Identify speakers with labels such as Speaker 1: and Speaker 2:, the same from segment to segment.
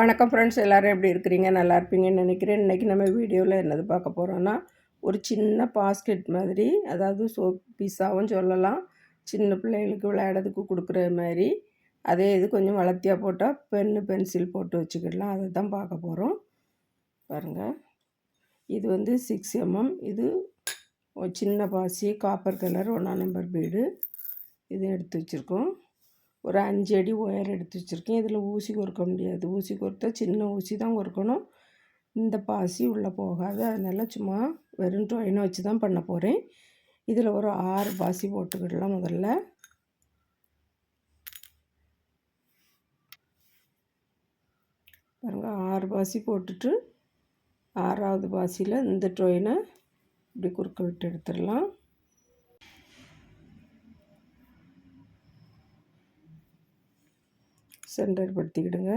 Speaker 1: வணக்கம் ஃப்ரெண்ட்ஸ் எல்லோரும் எப்படி இருக்கிறீங்க? நல்லா இருப்பீங்கன்னு நினைக்கிறேன். இன்றைக்கி நம்ம வீடியோவில் என்னது பார்க்க போகிறோன்னா ஒரு சின்ன பாஸ்கெட் மாதிரி அதாவது சோப் பீஸாவும் சொல்லலாம். சின்ன பிள்ளைகளுக்கு விளையாடுறதுக்கு கொடுக்குற மாதிரி. அதே இது கொஞ்சம் வளர்த்தியாக போட்டால் பென்னு பென்சில் போட்டு வச்சுக்கிடலாம். அதை தான் பார்க்க போகிறோம் பாருங்கள் இது வந்து சிக்ஸ் எம்எம் இது ஒரு சின்ன பாசி காப்பர் கலர் ஒன்றாம் நம்பர் பீடு இது எடுத்து வச்சுருக்கோம். ஒரு அஞ்சு அடி ஒயர் எடுத்து வச்சுருக்கேன். இதில் ஊசி கொறுக்க முடியாது. ஊசி கொறுத்தா சின்ன ஊசி தான் கொறுக்கணும் இந்த பாசி உள்ளே போகாது. அதனால் சும்மா வெறும் டொயினை வச்சு தான் பண்ண போகிறேன் இதில் ஒரு ஆறு பாசி போட்டுக்கிடலாம் முதல்ல. பாருங்கள் ஆறு பாசி போட்டுட்டு ஆறாவது பாசியில் இந்த டொயினை இப்படி குறுக்க விட்டு எடுத்துடலாம். சென்டர் படுத்திக்கிடுங்க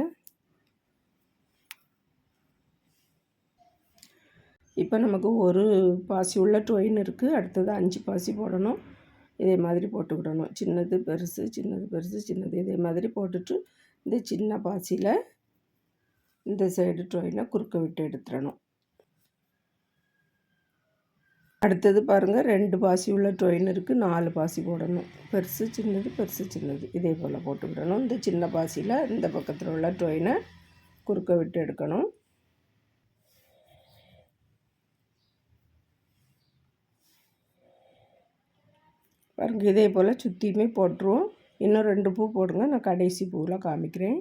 Speaker 1: இப்போ நமக்கு ஒரு பாசி உள்ள டொயின் இருக்குது அடுத்தது அஞ்சு பாசி போடணும். இதே மாதிரி போட்டுக்கிடணும். சின்னது பெருசு சின்னது பெருசு சின்னது. இதே மாதிரி போட்டுட்டு இந்த சின்ன பாசியில் இந்த சைடு டொயினை குறுக்க விட்டு எடுத்துடணும். அடுத்தது பாருங்கள் ரெண்டு பாசி உள்ள டொயின் இருக்குது நாலு பாசி போடணும். பெருசு சின்னது பெருசு சின்னது. இதே போல் போட்டுக்கிடணும் இந்த சின்ன பாசியில் இந்த பக்கத்தில் உள்ள டொயினை குறுக்க விட்டு எடுக்கணும். பாருங்கள் இதே போல் சுற்றியுமே போட்டுருவோம். இன்னும் ரெண்டு பூ போடுங்க. நான் கடைசி பூவில் காமிக்கிறேன்.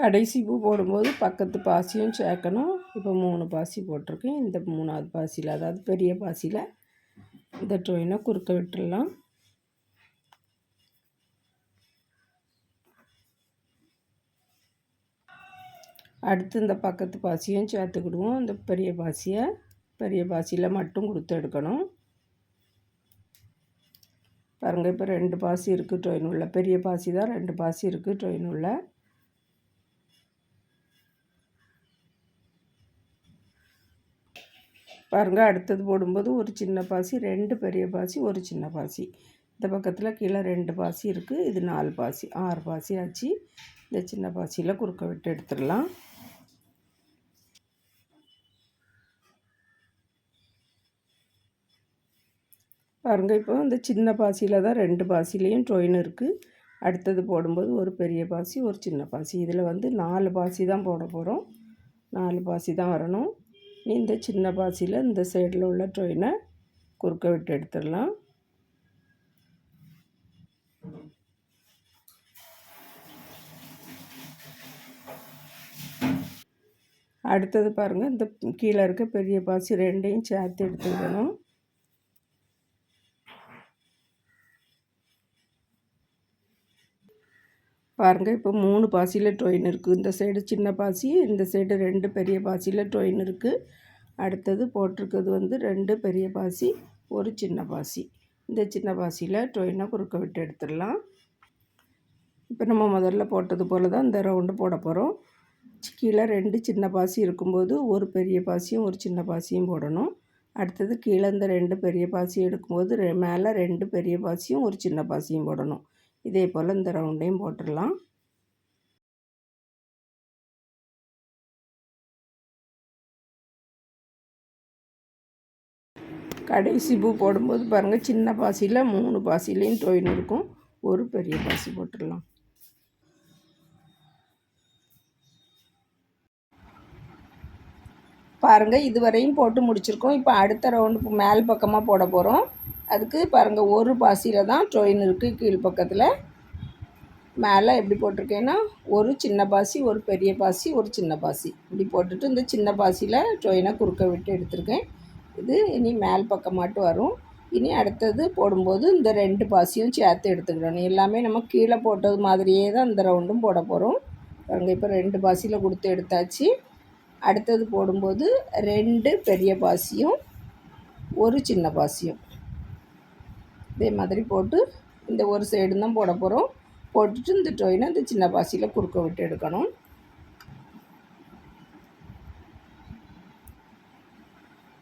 Speaker 1: கடைசி பூ போடும்போது பக்கத்து பாசியும் சேர்க்கணும். இப்போ மூணு பாசி போட்டிருக்கேன். இந்த மூணாவது பாசியில் அதாவது பெரிய பாசியில் இந்த ட்ரோயினை குறுக்க விட்டுடலாம். அடுத்து இந்த பக்கத்து பாசியும் சேர்த்துக்கிடுவோம். இந்த பெரிய பாசியை பெரிய பாசியில் மட்டும் கொடுத்து எடுக்கணும். பாருங்கள் இப்போ ரெண்டு பாசி இருக்குது ட்ரெயின் உள்ள. பெரிய பாசி தான் ரெண்டு பாசி இருக்குது ட்ரெயின் உள்ள. பாருங்கள் அடுத்தது போடும்போது ஒரு சின்ன பாசி ரெண்டு பெரிய பாசி ஒரு சின்ன பாசி. இந்த பக்கத்தில் கீழே ரெண்டு பாசி இருக்குது இது நாலு பாசி ஆறு பாசி ஆச்சு. இந்த சின்ன பாசியில் குறுக்க விட்டு எடுத்துடலாம். பாருங்கள் இப்போ இந்த சின்ன பாசியில் தான் ரெண்டு பாசிலையும் ட்ரொயின் இருக்குது அடுத்தது போடும்போது ஒரு பெரிய பாசி ஒரு சின்ன பாசி. இதில் வந்து நாலு பாசி தான் போட போகிறோம் நாலு பாசி தான் வரணும். இந்த சின்ன பாசியில் இந்த சைடில் உள்ள ட்ரெயினை குறுக்க விட்டு எடுத்துடலாம். அடுத்தது பாருங்கள் இந்த கீழே இருக்க பெரிய பாசி ரெண்டையும் சேர்த்து எடுத்துக்கணும். பாருங்கள் இப்போ மூணு பாசியில் ட்ரெயின் இருக்குது இந்த சைடு சின்ன பாசி இந்த சைடு ரெண்டு பெரிய பாசியில் ட்ரெயின் இருக்குது அடுத்தது போட்டிருக்கிறது வந்து ரெண்டு பெரிய பாசி ஒரு சின்ன பாசி. இந்த சின்ன பாசியில் டொயினை குறுக்க விட்டு எடுத்துடலாம். இப்போ நம்ம முதல்ல போட்டது போல் தான் இந்த ரவுண்டு போட போகிறோம் கீழே ரெண்டு சின்ன பாசி இருக்கும்போது ஒரு பெரிய பாசியும் ஒரு சின்ன பாசியும் போடணும். அடுத்தது கீழே இந்த ரெண்டு பெரிய பாசி எடுக்கும்போது மேலே ரெண்டு பெரிய பாசியும் ஒரு சின்ன பாசியும் போடணும். இதே போல் இந்த ரவுண்டையும் போட்டுடலாம். கடைசி பூ போடும்போது பாருங்கள் சின்ன பாசியில் மூணு பாசிலையும் டொயின் இருக்கும். ஒரு பெரிய பாசி போட்டுடலாம். பாருங்கள் இதுவரையும் போட்டு முடிச்சிருக்கோம். இப்போ அடுத்த ரவுண்டு மேல் பக்கமாக போட போகிறோம் அதுக்கு பாருங்கள் ஒரு பாசியில் தான் ட்ரெயின் இருக்குது கீழ் பக்கத்தில். மேலே எப்படி போட்டிருக்கேன்னா ஒரு சின்ன பாசி ஒரு பெரிய பாசி ஒரு சின்ன பாசி. இப்படி போட்டுட்டு இந்த சின்ன பாசியில் ட்ரெயினை குறுக்க விட்டு எடுத்திருக்கேன். இது இனி மேல் பக்கம் மட்டும் வரும். இனி அடுத்தது போடும்போது இந்த ரெண்டு பாசியும் சேர்த்து எடுத்துக்கிடணும். எல்லாமே நம்ம கீழே போட்டது மாதிரியே தான் இந்த ரவுண்டும் போட போகிறோம் பாருங்கள் இப்போ ரெண்டு பாசியில் கொடுத்து எடுத்தாச்சு. அடுத்தது போடும்போது ரெண்டு பெரிய பாசியும் ஒரு சின்ன பாசியும். இதே மாதிரி போட்டு இந்த ஒரு சைடு தான் போட போகிறோம் போட்டுட்டு இந்த டொயினை இந்த சின்ன பாசியில் குறுக்க விட்டு எடுக்கணும்.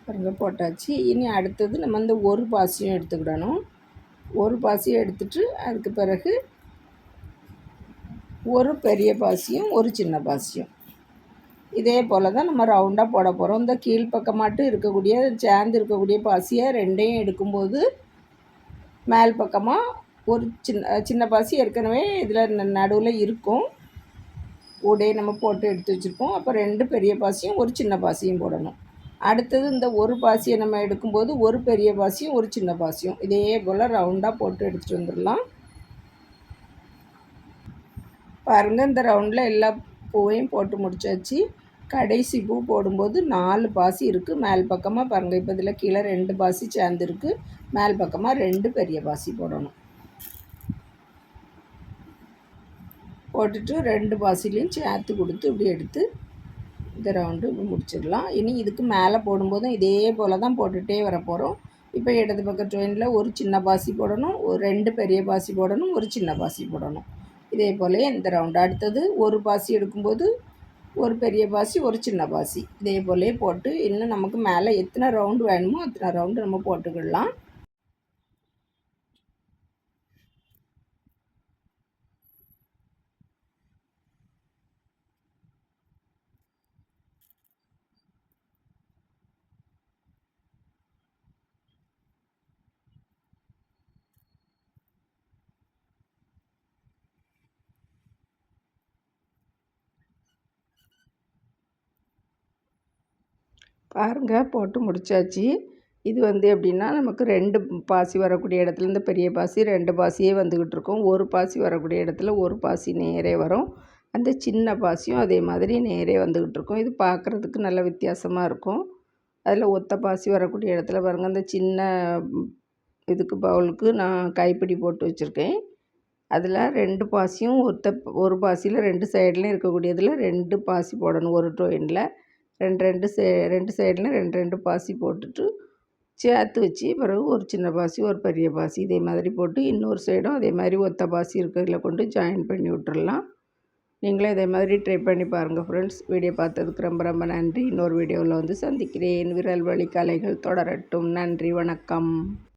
Speaker 1: பாருங்கள் போட்டாச்சு. இனி அடுத்தது நம்ம இந்த ஒரு பாசியும் எடுத்துக்கிடணும். ஒரு பாசியை எடுத்துட்டு அதுக்கு பிறகு ஒரு பெரிய பாசியும் ஒரு சின்ன பாசியும். இதே போல் தான் நம்ம ரவுண்டாக போட போகிறோம் இந்த கீழ்ப்பக்கமாட்டு இருக்கக்கூடிய சேர்ந்து இருக்கக்கூடிய பாசியை ரெண்டையும் எடுக்கும்போது மேல் பக்கமாக ஒரு சின்ன சின்ன பாசி ஏற்கனவே இதில் நடுவில் இருக்கும். கூடையை நம்ம போட்டு எடுத்து வச்சுருப்போம். அப்போ ரெண்டு பெரிய பாசியும் ஒரு சின்ன பாசியும் போடணும். அடுத்தது இந்த ஒரு பாசியை நம்ம எடுக்கும்போது ஒரு பெரிய பாசியும் ஒரு சின்ன பாசியும். இதே போல் ரவுண்டாக போட்டு எடுத்துகிட்டு வந்துடலாம். பாருங்கள் இந்த ரவுண்டில் எல்லா பூவையும் போட்டு முடிச்சாச்சு. கடைசி பூ போடும்போது நாலு பாசி இருக்குது மேல் பக்கமாக பாருங்கள் இப்போ இதில் கீழே ரெண்டு பாசி சேர்ந்துருக்கு. மேல் பக்கமாக ரெண்டு பெரிய பாசி போடணும். போட்டுட்டு ரெண்டு பாசிலையும் சேர்த்து கொடுத்து இப்படி எடுத்து இந்த ரவுண்டு முடிச்சிடலாம். இனி இதுக்கு மேலே போடும்போதும் இதே போல் தான் போட்டுகிட்டே வர போகிறோம் இப்போ இடது பக்க ட்ரெயினில் ஒரு சின்ன பாசி போடணும் ஒரு ரெண்டு பெரிய பாசி போடணும் ஒரு சின்ன பாசி போடணும். இதே போல் இந்த ரவுண்டு அடுத்தது ஒரு பாசி எடுக்கும்போது ஒரு பெரிய பாசி ஒரு சின்ன பாசி. இதே போலே போட்டு இன்னும் நமக்கு மேலே எத்தனை ரவுண்டு வேணுமோ அத்தனை ரவுண்டு நம்ம போட்டுக்கிடலாம். பாருங்கள் போட்டு முடித்தாச்சு இது வந்து எப்படின்னா நமக்கு ரெண்டு பாசி வரக்கூடிய இடத்துல இந்த பெரிய பாசி ரெண்டு பாசியே வந்துக்கிட்டு இருக்கும். ஒரு பாசி வரக்கூடிய இடத்துல ஒரு பாசி நேரே வரும். அந்த சின்ன பாசியும் அதே மாதிரி நேரே வந்துக்கிட்டு இருக்கும். இது பார்க்குறதுக்கு நல்ல வித்தியாசமாக இருக்கும். அதில் ஒத்த பாசி வரக்கூடிய இடத்துல பாருங்கள் அந்த சின்ன இதுக்கு பவுலுக்கு நான் கைப்பிடி போட்டு வச்சுருக்கேன். அதில் ரெண்டு பாசியும் ஒத்த ஒரு பாசியில் ரெண்டு சைட்லேயும் இருக்கக்கூடியதில் ரெண்டு பாசி போடணும் ஒரு ட்ரோயினில் ரெண்டு ரெண்டு சே ரெண்டு சைடில் ரெண்டு ரெண்டு பாசி போட்டுட்டு சேர்த்து வச்சு பிறகு ஒரு சின்ன பாசி ஒரு பெரிய பாசி இதே மாதிரி போட்டு இன்னொரு சைடும் அதே மாதிரி ஒத்த பாசி இருக்கிறதுல கொண்டு ஜாயின் பண்ணி விட்டுறலாம். நீங்களே இதே மாதிரி ட்ரை பண்ணி பாருங்கள் ஃப்ரெண்ட்ஸ் வீடியோ பார்த்ததுக்கு ரொம்ப ரொம்ப நன்றி. இன்னொரு வீடியோவில் வந்து சந்திக்கிறேன். விரல் வழி கலைகள் தொடரட்டும். நன்றி வணக்கம்.